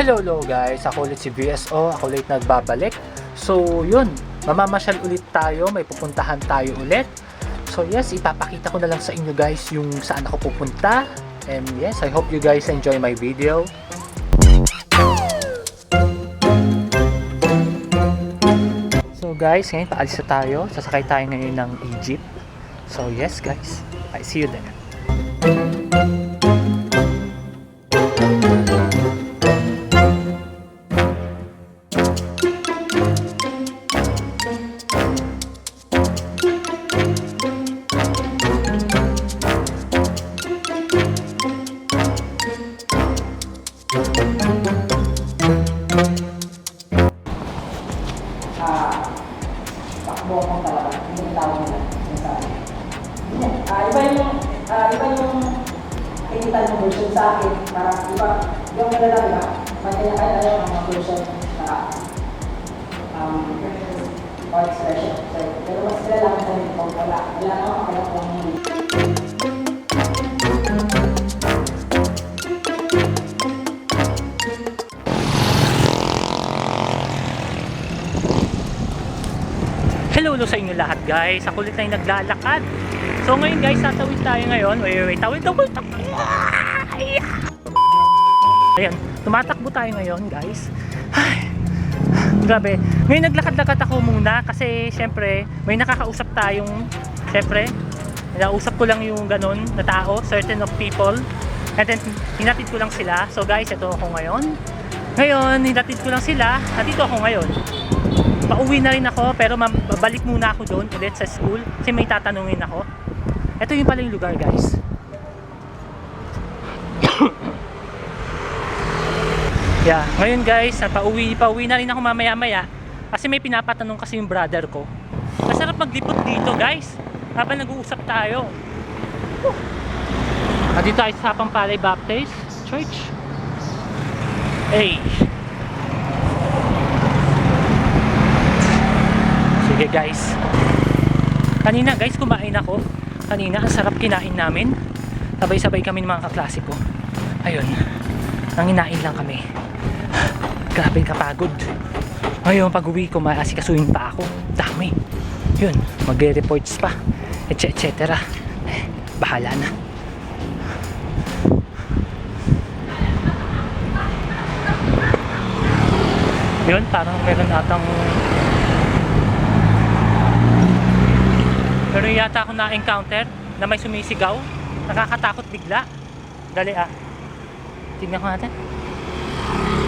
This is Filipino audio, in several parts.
Hello, hello guys. Ako ulit si VSO. Ako ulit nagbabalik. So, yun. Mamamasyal ulit tayo. May pupuntahan tayo ulit. So, yes, ipapakita ko na lang sa inyo guys yung saan ako pupunta. And yes, I hope you guys enjoy my video. So guys, ngayon paalis na tayo. Sasakay tayo ngayon ng Egypt. So yes guys, I see you there. Ah, takbo akong talaga, hindi ang tawag nila. Ah, iba yung, ah, yung editan ng version sa para iba, yung nila lang, iba, may kanya-kanya yung mga version na um, or expression. So, pero mas kilala ko sa nito, wala, wala na ako kaya kung Hello, hello sa inyo lahat guys. Ako ulit na yung naglalakad. So ngayon guys, tatawid tayo ngayon. Wait, wait. Tawid, tawid, tawid. Ay! Ayan, tumatakbo tayo ngayon guys. Ay, grabe. Ngayon naglakad-lakad ako muna kasi syempre may nakakausap tayong syempre Nausap ko lang yung ganun na tao, certain of people. And then, hinatid ko lang sila. So guys, ito ako ngayon. Ngayon, hinatid ko lang sila. Nandito ako ngayon. Pauwi na rin ako, pero babalik muna ako doon ulit sa school. Kasi may tatanungin ako. Ito yung pala yung lugar, guys. yeah, ngayon guys, pauwi, pauwi na rin ako mamaya-maya. Kasi may pinapatanong kasi yung brother ko. Masarap maglipot dito, guys. Habang nag-uusap tayo. Nandito tayo sa Pampalay Baptist Church. Hey. Sige guys. Kanina guys, kumain ako. Kanina, ang sarap kinain namin. Sabay-sabay kami ng mga kaklase ko. Ayun. Nanginain lang kami. Grabe kapagod. Ngayon, pag uwi ko, maasikasuhin pa ako. Dami. Yun, magre-reports pa. Etc. etc. Eh, bahala na. Yun, parang meron atang Meron yata ako na-encounter na may sumisigaw. Nakakatakot bigla. Dali ah. Tingnan ko natin.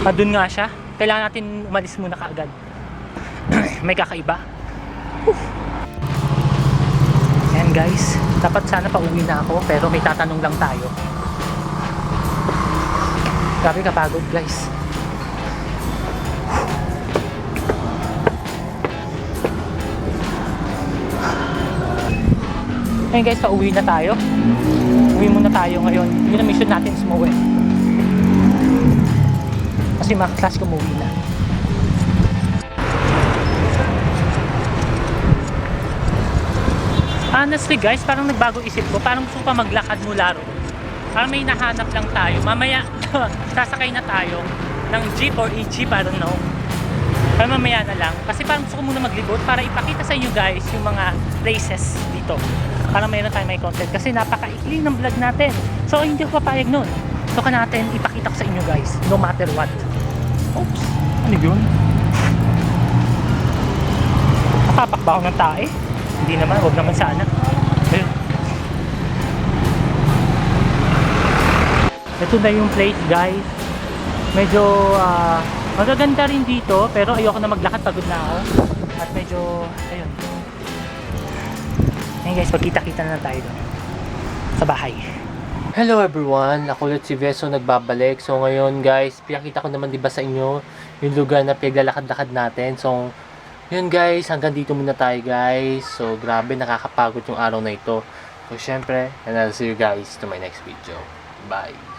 Ah, dun nga siya. Kailangan natin umalis muna kaagad. may kakaiba. Whew. Ayan guys. Dapat sana pauwi na ako pero may tatanong lang tayo. Grabe kapagod guys. Ngayon guys, pauwi na tayo. Uwi muna tayo ngayon. Yun ang mission natin sa Moe. Kasi mga class ko umuwi na. Honestly guys, parang nagbago isip ko. Parang gusto pa maglakad mula ro. Parang may nahanap lang tayo. Mamaya, sasakay na tayo ng jeep or e-jeep, I don't know. Pero mamaya na lang. Kasi parang gusto ko muna maglibot para ipakita sa inyo guys yung mga places dito. Para mayroon tayong may content. Kasi napakaikli ng vlog natin. So hindi ako papayag nun. So ka natin ipakita ko sa inyo guys. No matter what. Oops. Ano yun? Nakapak ba ng tae? Hindi naman. Huwag naman sana. Ayun. Ito na yung place guys. Medyo ah, magaganda rin dito pero ayoko na maglakad pagod na ako. At medyo ayun. Ngayon guys, magkita-kita na tayo doon. Sa bahay. Hello everyone, ako ulit si Veso nagbabalik. So ngayon guys, pinakita ko naman 'di ba sa inyo yung lugar na pinaglalakad-lakad natin. So yun guys, hanggang dito muna tayo guys. So grabe nakakapagod yung araw na ito. So syempre, and I'll see you guys to my next video. Bye.